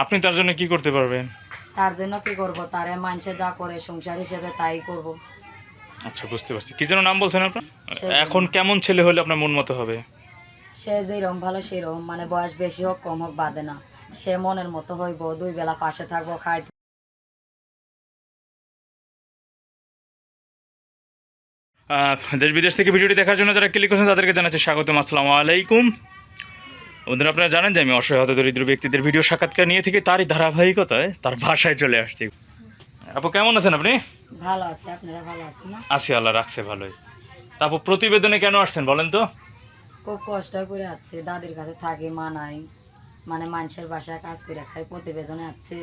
আপনি তার জন্য কি করতে পারবেন? তার জন্য কি করব? তারে মানুষে যা করে সংসার হিসেবে তাই করব। আচ্ছা বুঝতে পারছি। কি যেন নাম বলছেন আপনার? এখন কেমন ছেলে হলে আপনার মন মতো হবে? সে যেরকম ভালো সেরকম মানে বয়স বেশি হোক কম হোক বাদে না। সে মনের মতো হইব দুই বেলা পাশে থাকব খাই দেশ বিদেশ থেকে ভিডিওটি দেখার জন্য যারা ক্লিক করছেন তাদেরকে জানাচ্ছি স্বাগতম। আসসালামু আলাইকুম। ওদের আপনারা জানেন যে আমি অসহায় হত দরিদ্র ব্যক্তিদের ভিডিও সাক্ষাৎকার নিয়ে থেকে তারই ধারাবাহিকতায় তার বাসায় চলে আসছি। আপু কেমন আছেন আপনি? ভালো আছে আপনারা ভালো আছেন না? আছি আল্লাহ রাখছে ভালোই। তারপর প্রতিবেদনে কেন আসছেন বলেন তো? খুব কষ্ট করে আছে দাদির কাছে থাকি মা নাই। মানে মানুষের বাসায় কাজ করে খাই প্রতিবেদনে আছে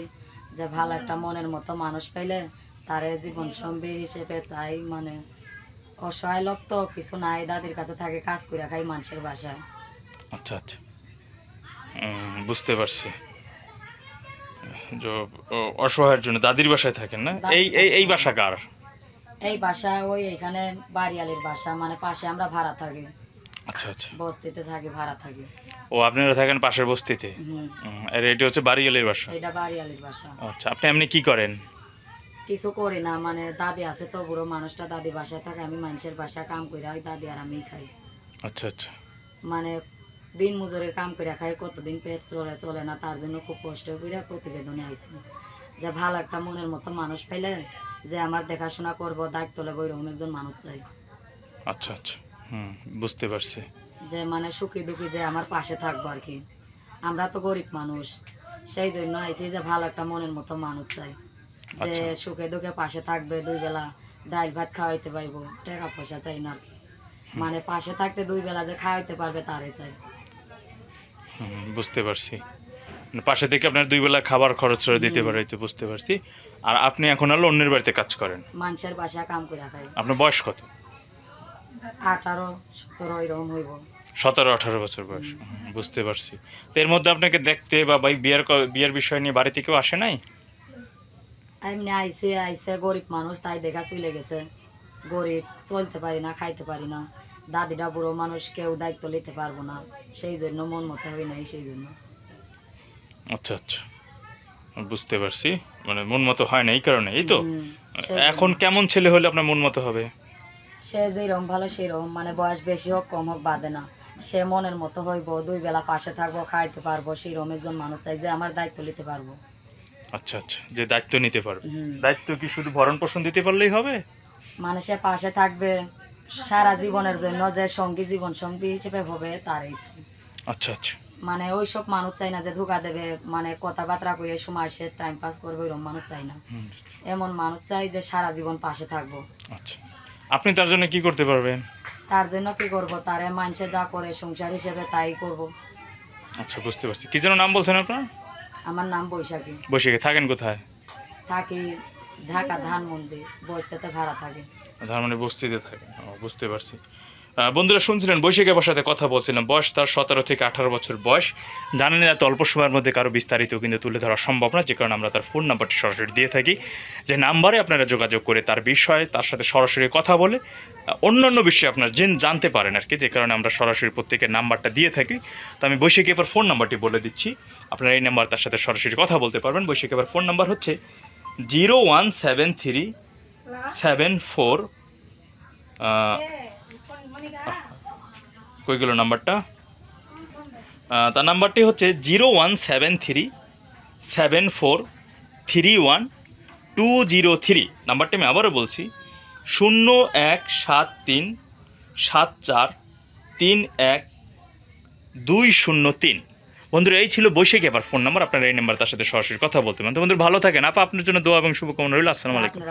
যে ভালো একটা মনের মতো মানুষ পাইলে তারে জীবন সঙ্গী হিসেবে চাই মানে অসহায় লোক তো কিছু নাই দাদির কাছে থাকে কাজ করে খাই মানুষের বাসায়। আচ্ছা আচ্ছা। বুঝতে পারছি। অসহায়ের জন্য দাদির বাসায় থাকেন না? এই এই এই বাসা কার? এই বাসা ওই এখানে বাড়িয়ালির বাসা মানে পাশে আমরা ভাড়া থাকি। আচ্ছা আচ্ছা। বস্তিতে থাকি ভাড়া থাকি। ও আপনারা থাকেন পাশের বস্তিতে? আর এটি হচ্ছে বাড়িয়ালের বাসা? এটা বাড়িয়ালির বাসা। আচ্ছা আপনি এমনি কি করেন? কিছু করি না মানে দাদি আছে তো বুড়ো মানুষটা দাদি বাসায় থাকে আমি মানুষের বাসায় কাম করে দাদি আর আমি খাই। আচ্ছা আচ্ছা। মানে দিন মজুরের কাম করে খাই কতদিন পেট চলে চলে না তার জন্য খুব কষ্ট করে প্রতিবেদনে আইছি। যে ভালো একটা মনের মতো মানুষ পাইলে যে আমার দেখাশোনা করব দায়িত্ব নেব এরকম একজন মানুষ চাই। আচ্ছা আচ্ছা। হুম বুঝতে পারছি। যে মানে সুখী দুঃখী যে আমার পাশে থাকব আর কি। আমরা তো গরিব মানুষ সেই জন্য আইছি যে ভালো একটা মনের মতো মানুষ চাই। যে আচ্ছা। সুখে দুঃখে পাশে থাকবে দুই বেলা ডাল ভাত খাওয়াইতে পারব টাকা পয়সা চাই না মানে পাশে থাকতে দুই বেলা যে খাওয়াইতে পারবে তারে চাই। বুঝতে পারছি। মানে পাশে থেকে আপনার দুই বেলা খাবার খরচ করে দিতে পারে তো বুঝতে পারছি। আর আপনি এখন হলো অন্যের বাড়িতে কাজ করেন? মানুষের বাসা কাম করে খাই। আপনার বয়স কত? আঠারো সতেরো এরকম হইব। সতেরো আঠারো বছর বয়স। বুঝতে পারছি। তো এর মধ্যে আপনাকে দেখতে বা ভাই বিয়ের বিয়ের বিষয় নিয়ে বাড়িতে কেউ আসে নাই? এমনি আইসে আইসে গরিব মানুষ তাই দেখা চলে গেছে। গরিব চলতে পারি না খাইতে পারি না। দাদিটা বুড়ো মানুষ কেউ দায়িত্ব নিতে পারব না। সেই জন্য মন মতো হয় নাই সেই জন্য। আচ্ছা আচ্ছা। বুঝতে পারছি। মানে মন মতো হয় না এই কারণে এই তো? এখন কেমন ছেলে হলে আপনার মন মতো হবে? সে যেরকম ভালো সেরকম। মানে বয়স বেশি হোক কম হোক বাদে না। সে মনের মতো হইব দুই বেলা পাশে থাকব খাইতে পারব সেরকম একজন মানুষ চাই যে আমার দায়িত্ব নিতে পারব। আচ্ছা আচ্ছা। যে দায়িত্ব নিতে পারবে। দায়িত্ব কি শুধু ভরণ পোষণ দিতে পারলেই হবে? মানে সে পাশে থাকবে সারা জীবনের জন্য যে সঙ্গী জীবন সঙ্গী হিসেবে হবে তারই। চাই। আচ্ছা আচ্ছা। মানে ওই সব মানুষ চাই না যে ধোকা দেবে মানে কথাবার্তা কয়ে সময় সে টাইম পাস করবে ওইরকম মানুষ চাই না। এমন মানুষ চাই যে সারা জীবন পাশে থাকব। আচ্ছা। আপনি তার জন্য কি করতে পারবেন? তার জন্য কি করব? তারে মানুষে যা করে সংসার হিসেবে তাই করব। আচ্ছা বুঝতে পারছি। কি যেন নাম বলছেন আপনার? আমার নাম বৈশাখী। বৈশাখী। থাকেন কোথায়? থাকি ঢাকা ধানমন্দির বস্তিতে ভাড়া থাকি। মানে বস্তিতে থাকেন ও, বুঝতে পারছি। বন্ধুরা শুনছিলেন বৈশাখী আবার সাথে কথা বলছিলাম। বয়স তার সতেরো থেকে আঠারো বছর বয়স। জানেন এত অল্প সময়ের মধ্যে কারও বিস্তারিত কিন্তু তুলে ধরা সম্ভব না যে কারণে আমরা তার ফোন নাম্বারটি সরাসরি দিয়ে থাকি। যে নাম্বারে আপনারা যোগাযোগ করে তার বিষয়ে তার সাথে সরাসরি কথা বলে অন্যান্য বিষয়ে আপনারা জেন জানতে পারেন আর কি যে কারণে আমরা সরাসরি প্রত্যেকের নাম্বারটা দিয়ে থাকি। তো আমি বৈশাখী এবার ফোন নাম্বারটি বলে দিচ্ছি। আপনারা এই নাম্বার তার সাথে সরাসরি কথা বলতে পারবেন। বৈশাখী এবার ফোন নাম্বার হচ্ছে zero one seven three seven four কই গেল নাম্বারটা? তার নাম্বারটি হচ্ছে zero one seven three seven four three one two zero three. নাম্বারটি আমি আবারও বলছি শূন্য এক সাত তিন সাত চার তিন এক দুই শূন্য তিন। বন্ধুরা, এই ছিল বৈশাখী আবার ফোন নাম্বার। আপনার এই নাম্বার তার সাথে সরাসরি কথা বলতে পারেন। তো বন্ধুরা, ভালো থাকেন। আপা, আপনার জন্য দোয়া এবং শুভকামনা রইল। আসসালামু আলাইকুম।